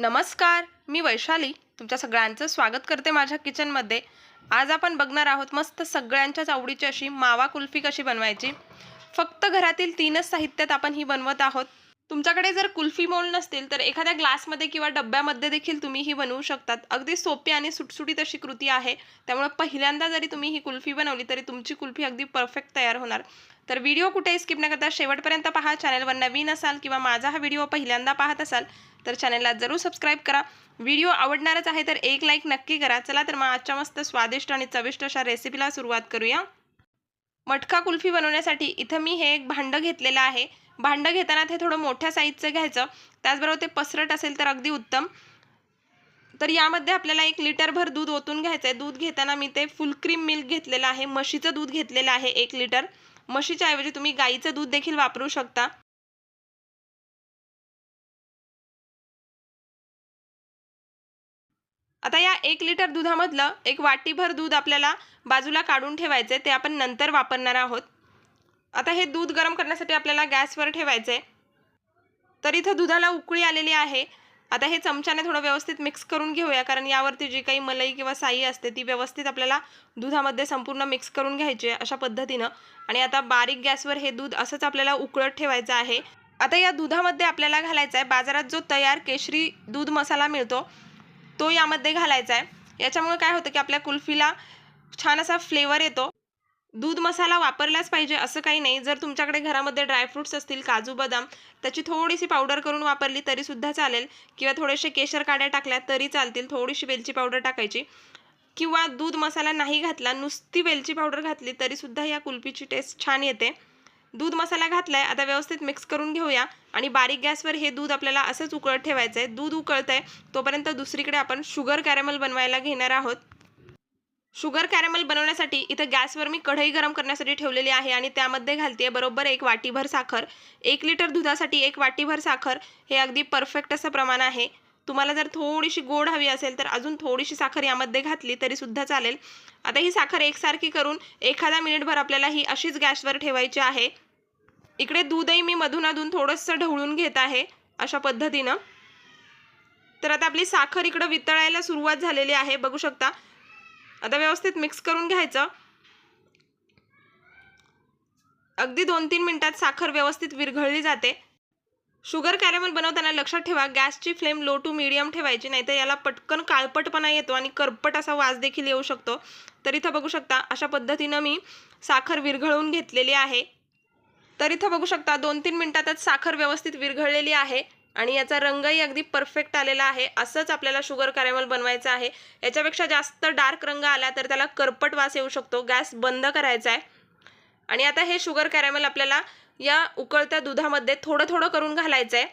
नमस्कार मी वैशाली. तुमच्या सगळ्यांचं स्वागत करते माझ्या किचनमध्ये. आज आपण बघणार आहोत मस्त सगळ्यांच्याच आवडीची अशी मावा कुल्फी कशी बनवायची. फक्त घरातील तीनच साहित्यात आपण ही बनवत आहोत. तुमच्याकडे जर कुल्फी मोल नसतील तर एखाद्या ग्लासमध्ये किंवा डब्यामध्ये देखील तुम्ही ही बनवू शकतात. अगदी सोपी आणि सुटसुटीत अशी कृती आहे. त्यामुळे पहिल्यांदा जरी तुम्ही ही कुल्फी बनवली तरी तुमची कुल्फी अगदी परफेक्ट तयार होणार. तर व्हिडिओ कुठेही स्किप न करता शेवटपर्यंत पहा. चॅनलवर नवीन असाल किंवा माझा हा व्हिडिओ पहिल्यांदा पाहत असाल तर चॅनलला जरूर सबस्क्राईब करा. व्हिडिओ आवडणारच आहे तर एक लाईक नक्की करा. चला तर मग आजच्या मस्त स्वादिष्ट आणि चविष्ट अशा रेसिपीला सुरुवात करूया. मटका कुल्फी बनवण्यासाठी इथं मी हे एक भांडं घेतलेलं आहे. भांडं घेताना ते थोडं मोठ्या साईजचं घ्यायचं. त्याचबरोबर ते पसरट असेल तर अगदी उत्तम. तर यामध्ये आपल्याला एक लिटरभर दूध ओतून घ्यायचं आहे दूध घेताना मी ते फुल क्रीम मिल्क घेतलेलं आहे. म्हशीचं दूध घेतलेलं आहे एक लिटर म्हशीच्या ऐवजी तुम्ही गाईचं दूध देखील वापरू शकता. आता या एक लिटर दुधामधलं एक वाटीभर दूध आपल्याला बाजूला काढून ठेवायचं आहे ते आपण नंतर वापरणार आहोत. आता हे दूध गरम करण्यासाठी आपल्याला गॅसवर ठेवायचं आहे तर इथं दुधाला उकळी आलेली आहे. आता हे चमच्याने थोडं व्यवस्थित मिक्स करून घेऊया. कारण यावरती जी काही मलाई किंवा साई असते ती व्यवस्थित आपल्याला दुधामध्ये संपूर्ण मिक्स करून घ्यायची आहे अशा पद्धतीनं. आणि आता बारीक गॅसवर हे दूध असंच आपल्याला उकळत ठेवायचं आहे. आता या दुधामध्ये आपल्याला घालायचा आहे बाजारात जो तयार केशरी दूध मसाला मिळतो तो यामध्ये घालायचा आहे याच्यामुळे काय होतं की आपल्या कुल्फीला छान असा फ्लेवर येतो. दूध मसाला वापरलाच पाहिजे असं काही नाही. जर तुमच्याकडे घरामध्ये ड्रायफ्रूट्स असतील काजू बदाम त्याची थोडीशी पावडर करून वापरली तरीसुद्धा चालेल. किंवा थोडेसे केशर काड्या टाकल्या तरी चालतील थोडीशी वेलची पावडर टाकायची. किंवा दूध मसाला नाही घातला नुसती वेलची पावडर घातली तरीसुद्धा या कुल्फीची टेस्ट छान येते. दूध मसाला घातलाय आता व्यवस्थित मिक्स करून घेऊया. आणि बारीक गॅसवर हे दूध आपल्याला असंच उकळत ठेवायचं आहे दूध उकळतंय तोपर्यंत दुसरीकडे आपण शुगर कॅरेमल बनवायला घेणार आहोत. शुगर कॅरेमल बनवण्यासाठी इथं गॅसवर मी कढई गरम करण्यासाठी ठेवलेली आहे आणि त्यामध्ये घालते बरोबर एक वाटीभर साखर. एक लिटर दुधासाठी एक वाटीभर साखर हे अगदी परफेक्ट असं प्रमाण आहे. तुम्हाला जर थोडीशी गोड हवी असेल तर अजून थोडीशी साखर यामध्ये घातली तरी सुद्धा चालेल. आता ही साखर एकसारखी करून एखादा मिनिटभर आपल्याला ही अशीच गॅसवर ठेवायची आहे. इकडे दूधही मी मधून अधून थोडंसं ढवळून घेत आहे अशा पद्धतीनं. तर आता आपली साखर इकडं वितळायला सुरुवात झालेली आहे. बघू शकता आता व्यवस्थित मिक्स करून घ्यायचं. अगदी दोन तीन मिनटात साखर व्यवस्थित विरघळली जाते. शुगर कॅरेमल बनवताना लक्षात ठेवा गॅसची फ्लेम लो टू मीडियम ठेवायची नाहीतर याला पटकन काळपटपणा येतो आणि करपट असा वास देखील येऊ शकतो. तर इथं बघू शकता अशा पद्धतीनं मी साखर विरघळून घेतलेली आहे. तर इथं बघू शकता दोन तीन मिनटातच साखर व्यवस्थित विरघळलेली आहे. आणि याचा रंगही अगदी परफेक्ट आलेला आहे. असंच आपल्याला शुगर कॅरेमल बनवायचं आहे. याच्यापेक्षा जास्त डार्क रंग आला तर त्याला करपट वास येऊ शकतो. गॅस बंद करायचा आहे आणि आता हे शुगर कॅरेमल आपल्याला या उकळत्या दुधामध्ये थोडं थोडं करून घालायचं आहे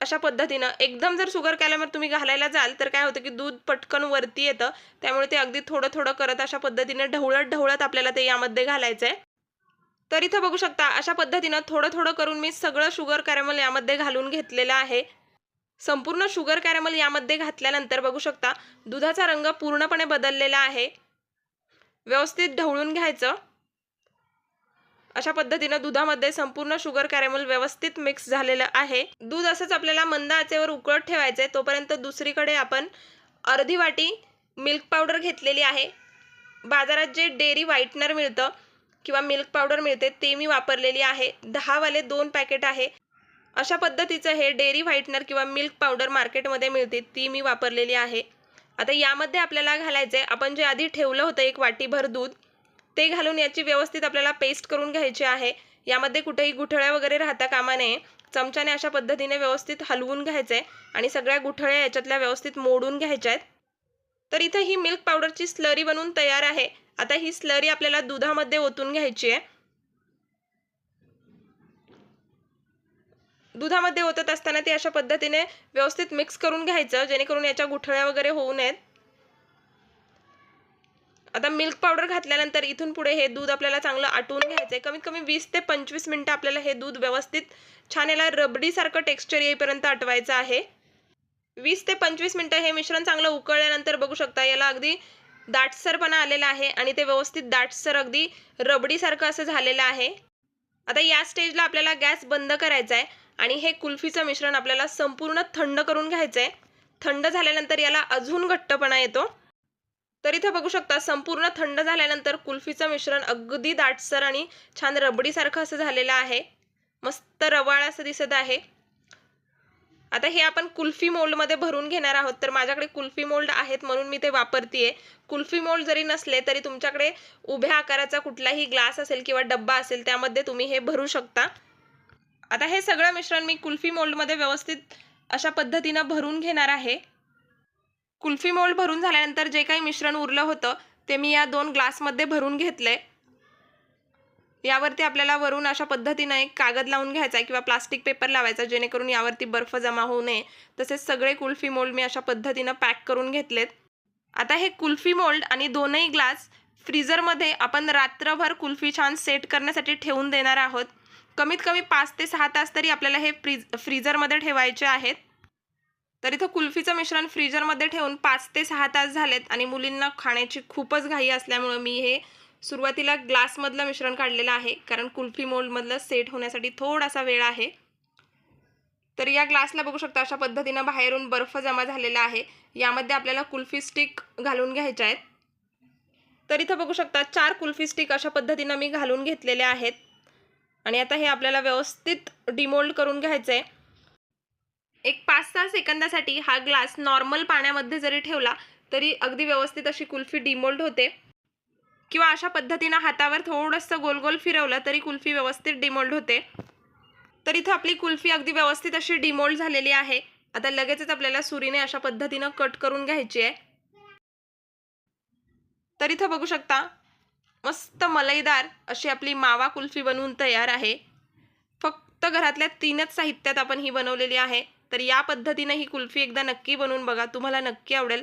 अशा पद्धतीनं एकदम जर शुगर कॅरेमल तुम्ही घालायला जाल तर काय होतं की दूध पटकन वरती येतं. त्यामुळे ते अगदी थोडं थोडं करत अशा पद्धतीने ढवळत ढवळत आपल्याला ते यामध्ये घालायचं आहे तर इथं बघू शकता अशा पद्धतीनं थोडं थोडं करून मी सगळं शुगर कॅरेमल यामध्ये घालून घेतलेलं आहे. संपूर्ण शुगर कॅरेमल यामध्ये घातल्यानंतर बघू शकता दुधाचा रंग पूर्णपणे बदललेला आहे. व्यवस्थित ढवळून घ्यायचं. अशा पद्धतीनं दुधामध्ये संपूर्ण शुगर कॅरेमल व्यवस्थित मिक्स झालेलं आहे. दूध असंच आपल्याला मंद आचेवर उकळत ठेवायचं आहे तोपर्यंत दुसरीकडे आपण अर्धी वाटी मिल्क पावडर घेतलेली आहे. बाजारात जे डेअरी व्हाईटनर मिळतं किंवा मिल्क पावडर मिळते ते मी वापरलेली आहे. दहावाले दोन पॅकेट आहे. अशा पद्धतीचं हे डेअरी व्हाईटनर किंवा मिल्क पावडर मार्केटमध्ये मिळते ती मी वापरलेली आहे. आता यामध्ये आपल्याला घालायचं आहे आपण जे आधी ठेवलं होतं एक वाटीभर दूध ते घालून याची व्यवस्थित आपल्याला पेस्ट करून घ्यायची आहे. यामध्ये कुठेही गुठळ्या वगैरे राहता कामा नये. चमच्याने अशा पद्धतीने व्यवस्थित हलवून घ्यायचं आहे आणि सगळ्या गुठळ्या याच्यातल्या व्यवस्थित मोडून घ्यायच्या आहेत तर इथं ही मिल्क पावडरची स्लरी बनवून तयार आहे. आता ही स्लरी आपल्याला दुधामध्ये ओतून घ्यायची आहे. दुधामध्ये ओतत असताना ते अशा पद्धतीने व्यवस्थित मिक्स करून घ्यायचं जेणेकरून याच्या गुठळ्या वगैरे होऊ नयेत. आता मिल्क पावडर घातल्यानंतर इथून पुढे हे दूध आपल्याला चांगलं आटवून घ्यायचं आहे. कमीत कमी वीस ते पंचवीस मिनटं आपल्याला हे दूध व्यवस्थित छान याला रबडीसारखं टेक्स्चर येईपर्यंत आटवायचं आहे. वीस ते पंचवीस मिनटं हे मिश्रण चांगलं उकळल्यानंतर बघू शकता याला अगदी दाटसरपणा आलेला आहे आणि ते व्यवस्थित दाटसर अगदी रबडीसारखं असं झालेलं आहे. आता या स्टेजला आपल्याला गॅस बंद करायचा आहे आणि हे कुल्फीचं मिश्रण आपल्याला संपूर्ण थंड करून घ्यायचं आहे थंड झाल्यानंतर याला अजून घट्टपणा येतो. तर इथं बघू शकता संपूर्ण थंड झाल्यानंतर कुल्फीचं मिश्रण अगदी दाटसर आणि छान रबडीसारखं असं झालेलं आहे. मस्त रवाळ असं दिसत आहे. आता हे आपण कुल्फी मोल्डमध्ये भरून घेणार आहोत. तर माझ्याकडे कुल्फी मोल्ड आहेत म्हणून मी ते वापरते कुल्फी मोल्ड जरी नसले तरी तुमच्याकडे उभ्या आकाराचा कुठलाही ग्लास असेल किंवा डब्बा असेल त्यामध्ये तुम्ही हे भरू शकता. आता हे सगळं मिश्रण मी कुल्फी मोल्डमध्ये व्यवस्थित अशा पद्धतीनं भरून घेणार आहे. कुल्फी मोल्ड भरून झाल्यानंतर जे काही मिश्रण उरलं होतं ते मी या दोन ग्लासमध्ये भरून घेतलं आहे यावरती आपल्याला वरून अशा पद्धतीनं एक कागद लावून घ्यायचा आहे किंवा प्लास्टिक पेपर लावायचा जेणेकरून यावरती बर्फ जमा होऊ नये. तसेच सगळे कुल्फी मोल्ड मी अशा पद्धतीनं पॅक करून घेतलेत. आता हे कुल्फी मोल्ड आणि दोनही ग्लास फ्रीजरमध्ये आपण रात्रभर कुल्फी छान सेट करण्यासाठी ठेवून देणार आहोत. कमीत कमी पाच ते सहा तास तरी आपल्याला हे फ्रीज फ्रीजरमध्ये ठेवायचे आहेत. तर इथं कुल्फीचं मिश्रण फ्रीजरमध्ये ठेवून पाच ते सहा तास झालेत आणि मुलींना खाण्याची खूपच घाई असल्यामुळं मी हे सुरुवातीला ग्लासमधलं मिश्रण काढलेलं आहे कारण कुल्फी मोल्डमधलं सेट होण्यासाठी थोडासा वेळ आहे. तर या ग्लासला बघू शकता अशा पद्धतीनं बाहेरून बर्फ जमा झालेला आहे. यामध्ये आपल्याला कुल्फी स्टिक घालून घ्यायच्या आहेत. तर इथं बघू शकता चार कुल्फी स्टिक अशा पद्धतीनं मी घालून घेतलेल्या आहेत. आणि आता हे आपल्याला व्यवस्थित डिमोल्ड करून घ्यायचं आहे एक पाच सहा सेकंदासाठी हा ग्लास नॉर्मल पाण्यामध्ये जरी ठेवला तरी अगदी व्यवस्थित अशी कुल्फी डिमोल्ड होते. किंवा अशा पद्धतीनं हातावर थोडंसं गोल गोल फिरवलं तरी कुल्फी व्यवस्थित डिमोल्ड होते. तर इथं आपली कुल्फी अगदी व्यवस्थित अशी डिमोल्ड झालेली आहे. आता लगेचच आपल्याला सुरीने अशा पद्धतीनं कट करून घ्यायची आहे. तर इथं बघू शकता मस्त मलईदार अशी आपली मावा कुल्फी बनवून तयार आहे. फक्त घरातल्या तीनच साहित्यात आपण ही बनवलेली आहे. तर या पद्धतीनं ही कुल्फी एकदा नक्की बनवून बघा. तुम्हाला नक्की आवडेल.